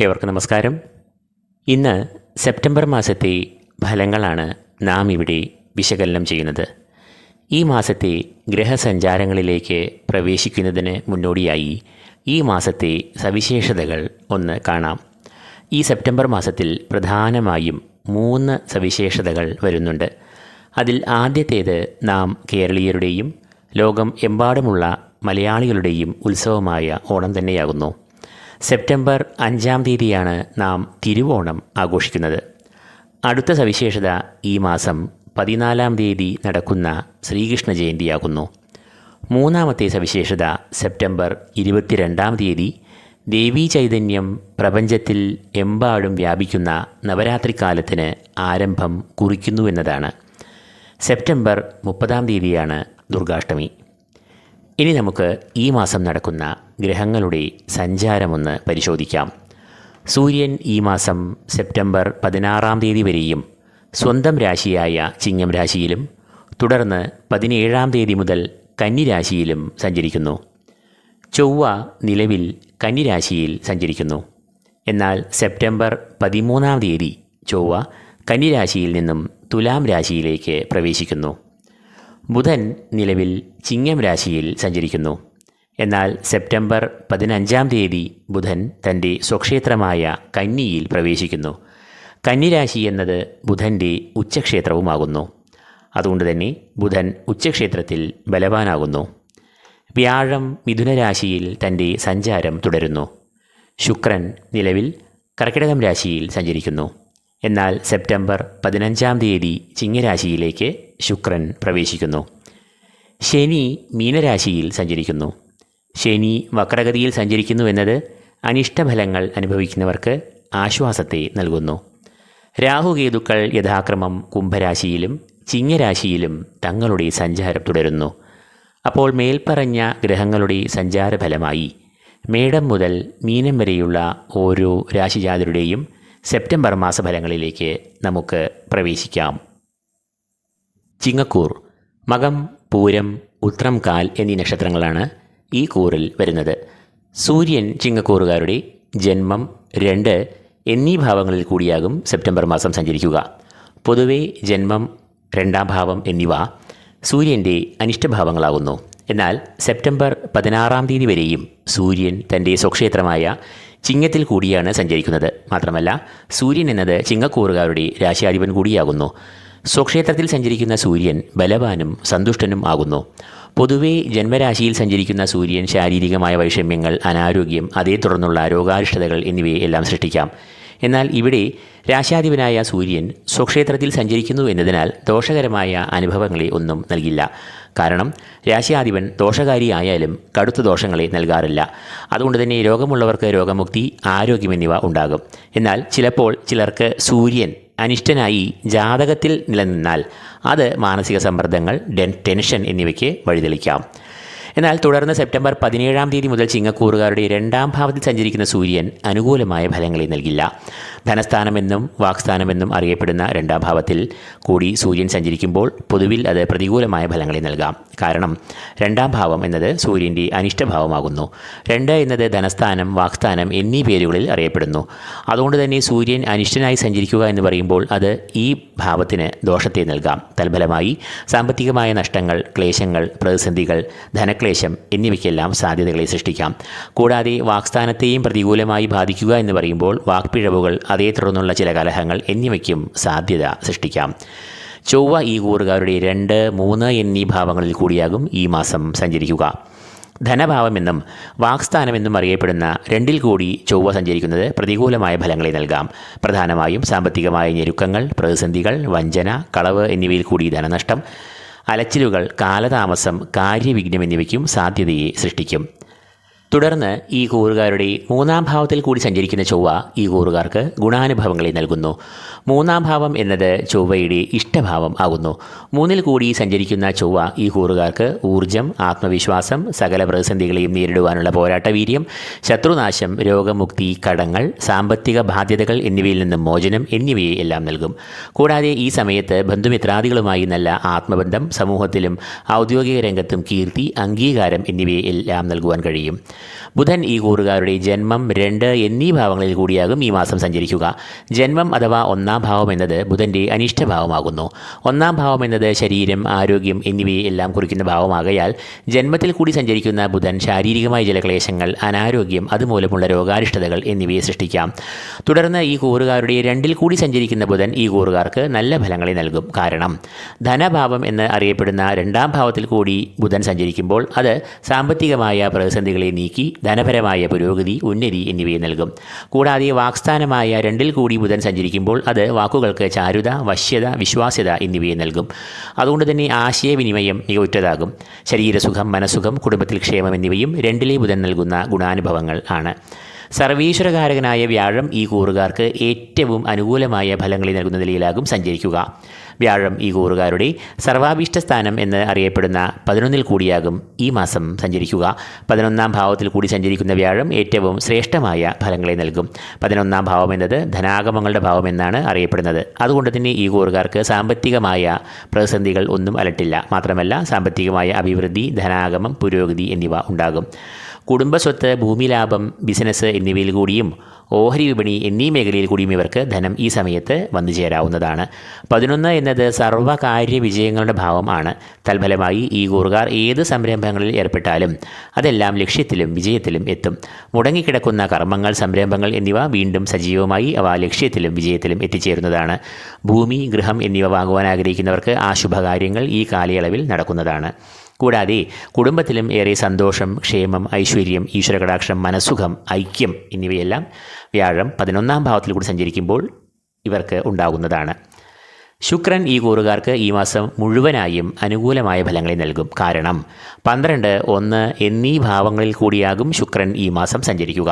ഏവർക്കും നമസ്കാരം. ഇന്ന് സെപ്റ്റംബർ മാസത്തെ ഫലങ്ങളാണ് നാം ഇവിടെ വിശകലനം ചെയ്യുന്നത്. ഈ മാസത്തെ ഗ്രഹസഞ്ചാരങ്ങളിലേക്ക് പ്രവേശിക്കുന്നതിന് മുന്നോടിയായി ഈ മാസത്തെ സവിശേഷതകൾ ഒന്ന് കാണാം. ഈ സെപ്റ്റംബർ മാസത്തിൽ പ്രധാനമായും മൂന്ന് സവിശേഷതകൾ വരുന്നുണ്ട്. അതിൽ ആദ്യത്തേത് നാം കേരളീയരുടെയും ലോകം എമ്പാടുമുള്ള മലയാളികളുടെയും ഉത്സവമായ ഓണം തന്നെയാകുന്നു. സെപ്റ്റംബർ അഞ്ചാം തീയതിയാണ് നാം തിരുവോണം ആഘോഷിക്കുന്നത്. അടുത്ത സവിശേഷത ഈ മാസം പതിനാലാം തീയതി നടക്കുന്ന ശ്രീകൃഷ്ണ ജയന്തിയാകുന്നു മൂന്നാമത്തെ സവിശേഷത സെപ്റ്റംബർ ഇരുപത്തിരണ്ടാം തീയതി ദേവീ ചൈതന്യം പ്രപഞ്ചത്തിൽ എമ്പാടും വ്യാപിക്കുന്ന നവരാത്രി കാലത്തിന് ആരംഭം കുറിക്കുന്നുവെന്നതാണ് സെപ്റ്റംബർ മുപ്പതാം തീയതിയാണ് ദുർഗാഷ്ടമി. ഇനി നമുക്ക് ഈ മാസം നടക്കുന്ന ഗ്രഹങ്ങളുടെ സഞ്ചാരമൊന്ന് പരിശോധിക്കാം. സൂര്യൻ ഈ മാസം സെപ്റ്റംബർ പതിനാറാം തീയതി വരെയും സ്വന്തം രാശിയായ ചിങ്ങം രാശിയിലും തുടർന്ന് പതിനേഴാം തീയതി മുതൽ കന്നിരാശിയിലും സഞ്ചരിക്കുന്നു. ചൊവ്വ നിലവിൽ കന്നിരാശിയിൽ സഞ്ചരിക്കുന്നു. എന്നാൽ സെപ്റ്റംബർ പതിമൂന്നാം തീയതി ചൊവ്വ കന്നിരാശിയിൽ നിന്നും തുലാം രാശിയിലേക്ക് പ്രവേശിക്കുന്നു. ബുധൻ നിലവിൽ ചിങ്ങം രാശിയിൽ സഞ്ചരിക്കുന്നു. എന്നാൽ സെപ്റ്റംബർ പതിനഞ്ചാം തീയതി ബുധൻ തന്റെ സ്വക്ഷേത്രമായ കന്നിയിൽ പ്രവേശിക്കുന്നു. കന്നിരാശി എന്നത് ബുധന്റെ ഉച്ചക്ഷേത്രവുമാകുന്നു. അതുകൊണ്ട് തന്നെ ബുധൻ ഉച്ചക്ഷേത്രത്തിൽ ബലവാനാകുന്നു. വ്യാഴം മിഥുനരാശിയിൽ തന്റെ സഞ്ചാരം തുടരുന്നു. ശുക്രൻ നിലവിൽ കർക്കിടകം രാശിയിൽ സഞ്ചരിക്കുന്നു. എന്നാൽ സെപ്റ്റംബർ പതിനഞ്ചാം തീയതി ചിങ്ങരാശിയിലേക്ക് ശുക്രൻ പ്രവേശിക്കുന്നു. ശനി മീനരാശിയിൽ സഞ്ചരിക്കുന്നു. ശനി വക്രഗതിയിൽ സഞ്ചരിക്കുന്നു എന്നത് അനിഷ്ടഫലങ്ങൾ അനുഭവിക്കുന്നവർക്ക് ആശ്വാസത്തെ നൽകുന്നു. രാഹുകേതുക്കൾ യഥാക്രമം കുംഭരാശിയിലും ചിങ്ങരാശിയിലും തങ്ങളുടെ സഞ്ചാരം തുടരുന്നു. അപ്പോൾ മേൽപ്പറഞ്ഞ ഗ്രഹങ്ങളുടെ സഞ്ചാരഫലമായി മേടം മുതൽ മീനം വരെയുള്ള ഓരോ രാശിജാതരുടെയും സെപ്റ്റംബർ മാസഫലങ്ങളിലേക്ക് നമുക്ക് പ്രവേശിക്കാം. ചിങ്ങക്കൂർ മകം പൂരം ഉത്രം കാൽ എന്നീ നക്ഷത്രങ്ങളാണ് ഈ കൂറിൽ വരുന്നത്. സൂര്യൻ ചിങ്ങക്കൂറുകാരുടെ ജന്മം രണ്ട് എന്നീ ഭാവങ്ങളിൽ കൂടിയാകും സെപ്റ്റംബർ മാസം സഞ്ചരിക്കുക. പൊതുവെ ജന്മം രണ്ടാം ഭാവം എന്നിവ സൂര്യന്റെ അനിഷ്ടഭാവങ്ങളാകുന്നു. എന്നാൽ സെപ്റ്റംബർ പതിനാറാം തീയതി വരെയും സൂര്യൻ തന്റെ സ്വക്ഷേത്രമായ ചിങ്ങത്തിൽ കൂടിയാണ് സഞ്ചരിക്കുന്നത്. മാത്രമല്ല സൂര്യൻ എന്നത് ചിങ്ങക്കൂറുകാരുടെ രാശിയാധിപൻ കൂടിയാകുന്നു. സ്വക്ഷേത്രത്തിൽ സഞ്ചരിക്കുന്ന സൂര്യൻ ബലവാനും സന്തുഷ്ടനും ആകുന്നു. പൊതുവെ ജന്മരാശിയിൽ സഞ്ചരിക്കുന്ന സൂര്യൻ ശാരീരികമായ വൈഷമ്യങ്ങൾ അനാരോഗ്യം അതേ തുടർന്നുള്ള രോഗാരിഷ്ടതകൾ എന്നിവയെ എല്ലാം സൃഷ്ടിക്കാം. എന്നാൽ ഇവിടെ രാശാധിപനായ സൂര്യൻ സ്വക്ഷേത്രത്തിൽ സഞ്ചരിക്കുന്നു എന്നതിനാൽ ദോഷകരമായ അനുഭവങ്ങളെ ഒന്നും നൽകില്ല. കാരണം രാശിയാധിപൻ ദോഷകാരിയായാലും കടുത്ത ദോഷങ്ങളെ നൽകാറില്ല. അതുകൊണ്ട് തന്നെ രോഗമുള്ളവർക്ക് രോഗമുക്തി ആരോഗ്യം എന്നിവ ഉണ്ടാകും. എന്നാൽ ചിലപ്പോൾ ചിലർക്ക് സൂര്യൻ അനിഷ്ടനായി ജാതകത്തിൽ നിലനിന്നാൽ അത് മാനസിക സമ്മർദ്ദങ്ങൾ ടെൻഷൻ എന്നിവയ്ക്ക് വഴിതെളിക്കാം. എന്നാൽ തുടർന്ന് സെപ്റ്റംബർ പതിനേഴാം തീയതി മുതൽ ചിങ്ങക്കൂറുകാരുടെ രണ്ടാം ഭാവത്തിൽ സഞ്ചരിക്കുന്ന സൂര്യൻ അനുകൂലമായ ഫലങ്ങളെ നൽകില്ല. ധനസ്ഥാനമെന്നും വാക്സ്ഥാനമെന്നും അറിയപ്പെടുന്ന രണ്ടാം ഭാവത്തിൽ കൂടി സൂര്യൻ സഞ്ചരിക്കുമ്പോൾ പൊതുവിൽ അത് പ്രതികൂലമായ ഫലങ്ങളെ നൽകാം. കാരണം രണ്ടാം ഭാവം എന്നത് സൂര്യന്റെ അനിഷ്ടഭാവമാകുന്നു. രണ്ട് എന്നത് ധനസ്ഥാനം വാക്സ്ഥാനം എന്നീ പേരുകളിൽ അറിയപ്പെടുന്നു. അതുകൊണ്ട് തന്നെ സൂര്യൻ അനിഷ്ടനായി സഞ്ചരിക്കുക എന്ന് പറയുമ്പോൾ അത് ഈ ഭാവത്തിന് ദോഷത്തെ നൽകാം. തൽഫലമായി സാമ്പത്തികമായ നഷ്ടങ്ങൾ ക്ലേശങ്ങൾ പ്രതിസന്ധികൾ ധനക്ലേശം എന്നിവയ്ക്കെല്ലാം സാധ്യതകളെ സൃഷ്ടിക്കാം. കൂടാതെ വാക്സ്ഥാനത്തെയും പ്രതികൂലമായി ബാധിക്കുക എന്ന് പറയുമ്പോൾ വാക്പിഴവുകൾ അതേ തുടർന്നുള്ള ചില കലഹങ്ങൾ എന്നിവയ്ക്കും സാധ്യത സൃഷ്ടിക്കാം. ചൊവ്വ ഈ കൂറുകാരുടെ രണ്ട് മൂന്ന് എന്നീ ഭാവങ്ങളിൽ കൂടിയാകും ഈ മാസം സഞ്ചരിക്കുക. ധനഭാവമെന്നും വാക്സ്ഥാനമെന്നും അറിയപ്പെടുന്ന രണ്ടിൽ കൂടി ചൊവ്വ സഞ്ചരിക്കുന്നത് പ്രതികൂലമായ ഫലങ്ങളെ നൽകാം. പ്രധാനമായും സാമ്പത്തികമായ ഞെരുക്കങ്ങൾ പ്രതിസന്ധികൾ വഞ്ചന കളവ് എന്നിവയിൽ കൂടി ധനനഷ്ടം അലച്ചിലുകൾ കാലതാമസം കാര്യവിഘ്നം എന്നിവയ്ക്കും സാധ്യതയെ സൃഷ്ടിക്കും. തുടർന്ന് ഈ കൂറുകാരുടെ മൂന്നാം ഭാവത്തിൽ കൂടി സഞ്ചരിക്കുന്ന ചൊവ്വ ഈ കൂറുകാർക്ക് ഗുണാനുഭവങ്ങളെ നൽകുന്നു. മൂന്നാം ഭാവം എന്നത് ചൊവ്വയുടെ ഇഷ്ടഭാവം ആകുന്നു. മൂന്നിൽ കൂടി സഞ്ചരിക്കുന്ന ചൊവ്വ ഈ കൂറുകാർക്ക് ഊർജം ആത്മവിശ്വാസം സകല പ്രതിസന്ധികളെയും നേരിടുവാനുള്ള പോരാട്ടവീര്യം ശത്രുനാശം രോഗമുക്തി കടങ്ങൾ സാമ്പത്തിക ബാധ്യതകൾ എന്നിവയിൽ നിന്നും മോചനം എന്നിവയെ എല്ലാം നൽകും. കൂടാതെ ഈ സമയത്ത് ബന്ധുമിത്രാദികളുമായി നല്ല ആത്മബന്ധം സമൂഹത്തിലും ഔദ്യോഗിക രംഗത്തും കീർത്തി അംഗീകാരം എന്നിവയെ എല്ലാം നൽകുവാൻ കഴിയും. ബുധൻ ഈ കൂറുകാരുടെ ജന്മം രണ്ട് എന്നീ ഭാവങ്ങളിൽ കൂടിയാകും ഈ മാസം സഞ്ചരിക്കുക. ജന്മം അഥവാ ഒന്നാം ഭാവം എന്നത് ബുധന്റെ അനിഷ്ടഭാവമാകുന്നു. ഒന്നാം ഭാവം എന്നത് ശരീരം ആരോഗ്യം എന്നിവയെ എല്ലാം കുറിക്കുന്ന ഭാവമാകയാൽ ജന്മത്തിൽ കൂടി സഞ്ചരിക്കുന്ന ബുധൻ ശാരീരികമായ ജലക്ലേശങ്ങൾ അനാരോഗ്യം അതുമൂലമുള്ള രോഗാരിഷ്ടതകൾ എന്നിവയെ സൃഷ്ടിക്കാം. തുടർന്ന് ഈ കൂറുകാരുടെ രണ്ടിൽ കൂടി സഞ്ചരിക്കുന്ന ബുധൻ ഈ കൂറുകാർക്ക് നല്ല ഫലങ്ങളെ നൽകും. കാരണം ധനഭാവം എന്ന് അറിയപ്പെടുന്ന രണ്ടാം ഭാവത്തിൽ കൂടി ബുധൻ സഞ്ചരിക്കുമ്പോൾ അത് സാമ്പത്തികമായ പ്രതിസന്ധികളെ നീക്കി. ധനപരമായ പുരോഗതി ഉന്നതി എന്നിവയെ നൽകും. കൂടാതെ വാക്സ്ഥാനമായ രണ്ടിൽ കൂടി ബുധൻ സഞ്ചരിക്കുമ്പോൾ അത് വാക്കുകൾക്ക് ചാരുത വശ്യത വിശ്വാസ്യത എന്നിവയെ നൽകും. അതുകൊണ്ട് തന്നെ ആശയവിനിമയം മികവുറ്റതാകും. ശരീരസുഖം മനസുഖം കുടുംബത്തിൽ ക്ഷേമം എന്നിവയും രണ്ടിലെ ബുധൻ നൽകുന്ന ഗുണാനുഭവങ്ങൾ ആണ്. സർവീശ്വരകാരകനായ വ്യാഴം ഈ കൂറുകാർക്ക് ഏറ്റവും അനുകൂലമായ ഫലങ്ങളെ നൽകുന്ന നിലയിലാകും സഞ്ചരിക്കുക. വ്യാഴം ഈ കൂറുകാരുടെ സർവാഭീഷ്ട സ്ഥാനം എന്ന് അറിയപ്പെടുന്ന പതിനൊന്നിൽ കൂടിയാകും ഈ മാസം സഞ്ചരിക്കുക. പതിനൊന്നാം ഭാവത്തിൽ കൂടി സഞ്ചരിക്കുന്ന വ്യാഴം ഏറ്റവും ശ്രേഷ്ഠമായ ഫലങ്ങളെ നൽകും. പതിനൊന്നാം ഭാവം എന്നത് ധനാഗമങ്ങളുടെ ഭാവം എന്നാണ് അറിയപ്പെടുന്നത്. അതുകൊണ്ട് തന്നെ ഈ കൂറുകാർക്ക് സാമ്പത്തികമായ പ്രതിസന്ധികൾ ഒന്നും അലട്ടില്ല. മാത്രമല്ല സാമ്പത്തികമായ അഭിവൃദ്ധി ധനാഗമം പുരോഗതി എന്നിവ ഉണ്ടാകും. കുടുംബസ്വത്ത് ഭൂമി ലാഭം ബിസിനസ് എന്നിവയിൽ കൂടിയും ഓഹരി വിപണി എന്നീ മേഖലയിൽ കൂടിയും ഇവർക്ക് ധനം ഈ സമയത്ത് വന്നു ചേരാവുന്നതാണ്. പതിനൊന്ന് എന്നത് സർവകാര്യ വിജയങ്ങളുടെ ഭാവം ആണ്. തൽഫലമായി ഈ കൂറുകാർ ഏത് സംരംഭങ്ങളിൽ ഏർപ്പെട്ടാലും അതെല്ലാം ലക്ഷ്യത്തിലും വിജയത്തിലും എത്തും. മുടങ്ങിക്കിടക്കുന്ന കർമ്മങ്ങൾ സംരംഭങ്ങൾ എന്നിവ വീണ്ടും സജീവമായി അവ ലക്ഷ്യത്തിലും വിജയത്തിലും എത്തിച്ചേരുന്നതാണ്. ഭൂമി ഗൃഹം എന്നിവ വാങ്ങുവാൻ ആഗ്രഹിക്കുന്നവർക്ക് ആ ശുഭകാര്യങ്ങൾ ഈ കാലയളവിൽ നടക്കുന്നതാണ്. കൂടാതെ കുടുംബത്തിലും ഏറെ സന്തോഷം ക്ഷേമം ഐശ്വര്യം ഈശ്വരകടാക്ഷം മനസ്സുഖം ഐക്യം എന്നിവയെല്ലാം വ്യാഴം പതിനൊന്നാം ഭാവത്തിൽ കൂടി സഞ്ചരിക്കുമ്പോൾ ഇവർക്ക് ഉണ്ടാകുന്നതാണ്. ശുക്രൻ ഈ കൂറുകാർക്ക് ഈ മാസം മുഴുവനായും അനുകൂലമായ ഫലങ്ങളെ നൽകും. കാരണം പന്ത്രണ്ട് ഒന്ന് എന്നീ ഭാവങ്ങളിൽ കൂടിയാകും ശുക്രൻ ഈ മാസം സഞ്ചരിക്കുക.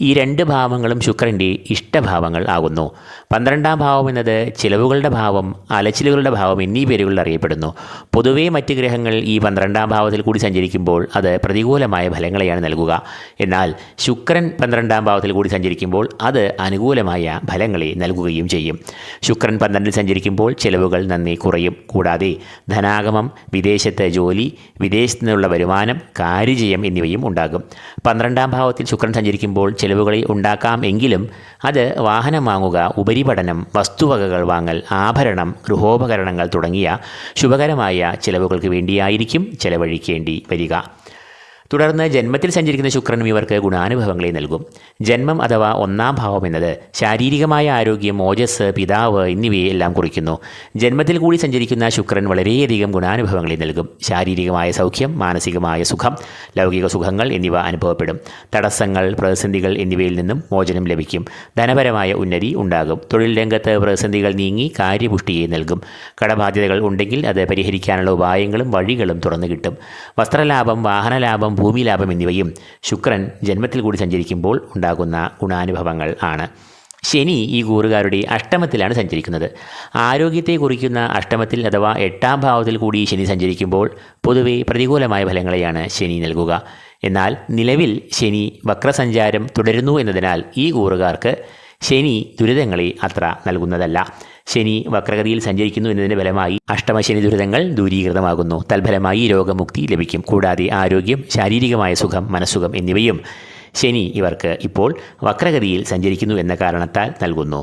ഈ രണ്ട് ഭാവങ്ങളും ശുക്രന്റെ ഇഷ്ടഭാവങ്ങൾ ആകുന്നു. പന്ത്രണ്ടാം ഭാവം എന്നത് ചിലവുകളുടെ ഭാവം അലച്ചിലുകളുടെ ഭാവം എന്നീ പേരുകളിൽ അറിയപ്പെടുന്നു. പൊതുവേ മറ്റ് ഗ്രഹങ്ങൾ ഈ പന്ത്രണ്ടാം ഭാവത്തിൽ കൂടി സഞ്ചരിക്കുമ്പോൾ അത് പ്രതികൂലമായ ഫലങ്ങളെയാണ് നൽകുക. എന്നാൽ ശുക്രൻ പന്ത്രണ്ടാം ഭാവത്തിൽ കൂടി സഞ്ചരിക്കുമ്പോൾ അത് അനുകൂലമായ ഫലങ്ങളെ നൽകുകയും ചെയ്യും. ശുക്രൻ പന്ത്രണ്ടിൽ സഞ്ചരിക്കുമ്പോൾ ചെലവുകൾ നന്ദി കുറയും. കൂടാതെ ധനാഗമം വിദേശത്തെ ജോലി വിദേശത്തു നിന്നുള്ള വരുമാനം കാര്യജയം എന്നിവയും ഉണ്ടാകും. പന്ത്രണ്ടാം ഭാവത്തിൽ ശുക്രൻ സഞ്ചരിക്കുമ്പോൾ ചെലവുകളെ ഉണ്ടാക്കാം എങ്കിലും അത് വാഹനം വാങ്ങുക ഉപരിപഠനം വസ്തുവകകൾ വാങ്ങൽ ആഭരണം ഗൃഹോപകരണങ്ങൾ തുടങ്ങിയ ശുഭകരമായ ചെലവുകൾക്ക് വേണ്ടിയായിരിക്കും ചെലവഴിക്കേണ്ടി വരിക. തുടർന്ന് ജന്മത്തിൽ സഞ്ചരിക്കുന്ന ശുക്രനും ഇവർക്ക് ഗുണാനുഭവങ്ങളെ നൽകും. ജന്മം അഥവാ ഒന്നാം ഭാവം എന്നത് ശാരീരികമായ ആരോഗ്യം ഓജസ് പിതാവ് എന്നിവയെ എല്ലാം കുറിക്കുന്നു. ജന്മത്തിൽ കൂടി സഞ്ചരിക്കുന്ന ശുക്രൻ വളരെയധികം ഗുണാനുഭവങ്ങളെ നൽകും. ശാരീരികമായ സൗഖ്യം മാനസികമായ സുഖം ലൗകിക സുഖങ്ങൾ എന്നിവ അനുഭവപ്പെടും. തടസ്സങ്ങൾ പ്രതിസന്ധികൾ എന്നിവയിൽ നിന്നും മോചനം ലഭിക്കും. ധനപരമായ ഉന്നതി ഉണ്ടാകും. തൊഴിൽ രംഗത്ത് പ്രതിസന്ധികൾ നീങ്ങി കാര്യപുഷ്ടിയെ നൽകും. കടബാധ്യതകൾ ഉണ്ടെങ്കിൽ അത് പരിഹരിക്കാനുള്ള ഉപായങ്ങളും വഴികളും തുറന്നു കിട്ടും. വസ്ത്രലാഭം വാഹനലാഭം ഭൂമി ലാഭം എന്നിവയും ശുക്രൻ ജന്മത്തിൽ കൂടി സഞ്ചരിക്കുമ്പോൾ ഉണ്ടാകുന്ന ഗുണാനുഭവങ്ങൾ ആണ്. ശനി ഈ കൂറുകാരുടെ അഷ്ടമത്തിലാണ് സഞ്ചരിക്കുന്നത്. ആരോഗ്യത്തെ കുറിക്കുന്ന അഷ്ടമത്തിൽ അഥവാ എട്ടാം ഭാവത്തിൽ കൂടി ശനി സഞ്ചരിക്കുമ്പോൾ പൊതുവെ പ്രതികൂലമായ ഫലങ്ങളെയാണ് ശനി നൽകുക. എന്നാൽ നിലവിൽ ശനി വക്രസഞ്ചാരം തുടരുന്നു എന്നതിനാൽ ഈ കൂറുകാർക്ക് ശനി ദുരിതങ്ങളെ അത്ര നൽകുന്നതല്ല. ശനി വക്രഗതിയിൽ സഞ്ചരിക്കുന്നു എന്നതിന്റെ ഫലമായി അഷ്ടമശനി ദുരിതങ്ങൾ ദൂരീകൃതമാകുന്നു. തൽഫലമായി രോഗമുക്തി ലഭിക്കും. കൂടാതെ ആരോഗ്യം ശാരീരികമായ സുഖം മനസ്സുഖം എന്നിവയും ശനി ഇവർക്ക് ഇപ്പോൾ വക്രഗതിയിൽ സഞ്ചരിക്കുന്നു എന്ന കാരണത്താൽ നൽകുന്നു.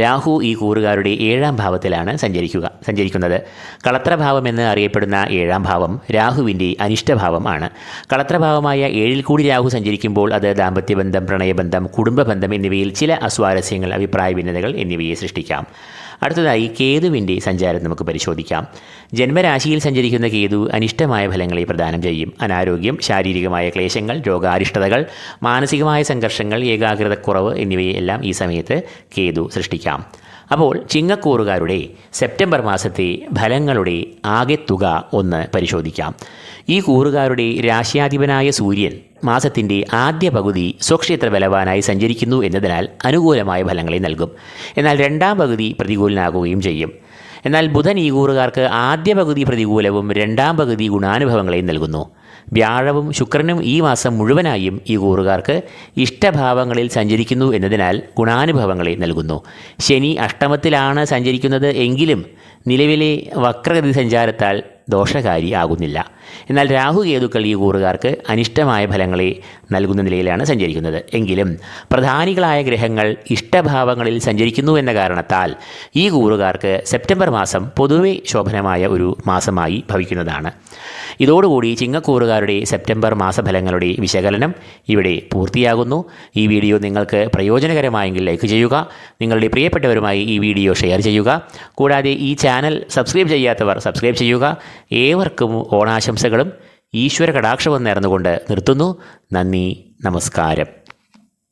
രാഹു ഈ കൂറുകാരുടെ ഏഴാം ഭാവത്തിലാണ് സഞ്ചരിക്കുക സഞ്ചരിക്കുന്നത്. കളത്രഭാവം എന്ന് അറിയപ്പെടുന്ന ഏഴാം ഭാവം രാഹുവിന്റെ അനിഷ്ടഭാവം ആണ്. കളത്രഭാവമായ ഏഴിൽ കൂടി രാഹു സഞ്ചരിക്കുമ്പോൾ അത് ദാമ്പത്യബന്ധം പ്രണയബന്ധം കുടുംബബന്ധം എന്നിവയിൽ ചില അസ്വാരസ്യങ്ങൾ അഭിപ്രായ ഭിന്നതകൾ എന്നിവയെ സൃഷ്ടിക്കാം. അടുത്തതായി കേതുവിന്റെ സഞ്ചാരം നമുക്ക് പരിശോധിക്കാം. ജന്മരാശിയിൽ സഞ്ചരിക്കുന്ന കേതു അനിഷ്ടമായ ഫലങ്ങളെ പ്രദാനം ചെയ്യും. അനാരോഗ്യം ശാരീരികമായ ക്ലേശങ്ങൾ രോഗാരിഷ്ടതകൾ മാനസികമായ സംഘർഷങ്ങൾ ഏകാഗ്രതക്കുറവ് എന്നിവയെല്ലാം ഈ സമയത്ത് കേതു സൃഷ്ടിക്കാം. അപ്പോൾ ചിങ്ങക്കൂറുകാരുടെ സെപ്റ്റംബർ മാസത്തെ ഫലങ്ങളുടെ ആകെ തുക ഒന്ന് പരിശോധിക്കാം. ഈ കൂറുകാരുടെ രാശ്യാധിപനായ സൂര്യൻ മാസത്തിന്റെ ആദ്യ പകുതി സ്വക്ഷേത്ര ബലവാനായി സഞ്ചരിക്കുന്നു എന്നതിനാൽ അനുകൂലമായ ഫലങ്ങളെ നൽകും. എന്നാൽ രണ്ടാം പകുതി പ്രതികൂലനാകുകയും ചെയ്യും. എന്നാൽ ബുധൻ ഈ കൂറുകാർക്ക് ആദ്യ പകുതി പ്രതികൂലവും രണ്ടാം പകുതി ഗുണാനുഭവങ്ങളെയും നൽകുന്നു. വ്യാഴവും ശുക്രനും ഈ മാസം മുഴുവനായും ഈ കൂറുകാർക്ക് ഇഷ്ടഭാവങ്ങളിൽ സഞ്ചരിക്കുന്നു എന്നതിനാൽ ഗുണാനുഭവങ്ങളെ നൽകുന്നു. ശനി അഷ്ടമത്തിലാണ് സഞ്ചരിക്കുന്നത് എങ്കിലും നിലവിലെ വക്രഗതി സഞ്ചാരത്താൽ ദോഷകാരി ആകുന്നില്ല എന്നാൽ രാഹുകേതുക്കൾ ഈ കൂറുകാർക്ക് അനിഷ്ടമായ ഫലങ്ങളെ നൽകുന്ന നിലയിലാണ് സഞ്ചരിക്കുന്നത്. എങ്കിലും പ്രധാനികളായ ഗ്രഹങ്ങൾ ഇഷ്ടഭാവങ്ങളിൽ സഞ്ചരിക്കുന്നു എന്ന കാരണത്താൽ ഈ കൂറുകാർക്ക് സെപ്റ്റംബർ മാസം പൊതുവെ ശോഭനമായ ഒരു മാസമായി ഭവിക്കുന്നതാണ്. ഇതോടുകൂടി ചിങ്ങക്കൂറുകാരുടെ സെപ്റ്റംബർ മാസഫലങ്ങളുടെ വിശകലനം ഇവിടെ പൂർത്തിയാകുന്നു. ഈ വീഡിയോ നിങ്ങൾക്ക് പ്രയോജനകരമായെങ്കിൽ ലൈക്ക് ചെയ്യുക നിങ്ങളുടെ പ്രിയപ്പെട്ടവരുമായി ഈ വീഡിയോ ഷെയർ ചെയ്യുക. കൂടാതെ ഈ ചാനൽ സബ്സ്ക്രൈബ് ചെയ്യാത്തവർ സബ്സ്ക്രൈബ് ചെയ്യുക. ഏവർക്കും ഓണാശംസകളും. ഈശ്വര കടാക്ഷവും നേർന്നുകൊണ്ട് നിർത്തുന്നു. നന്ദി നമസ്കാരം.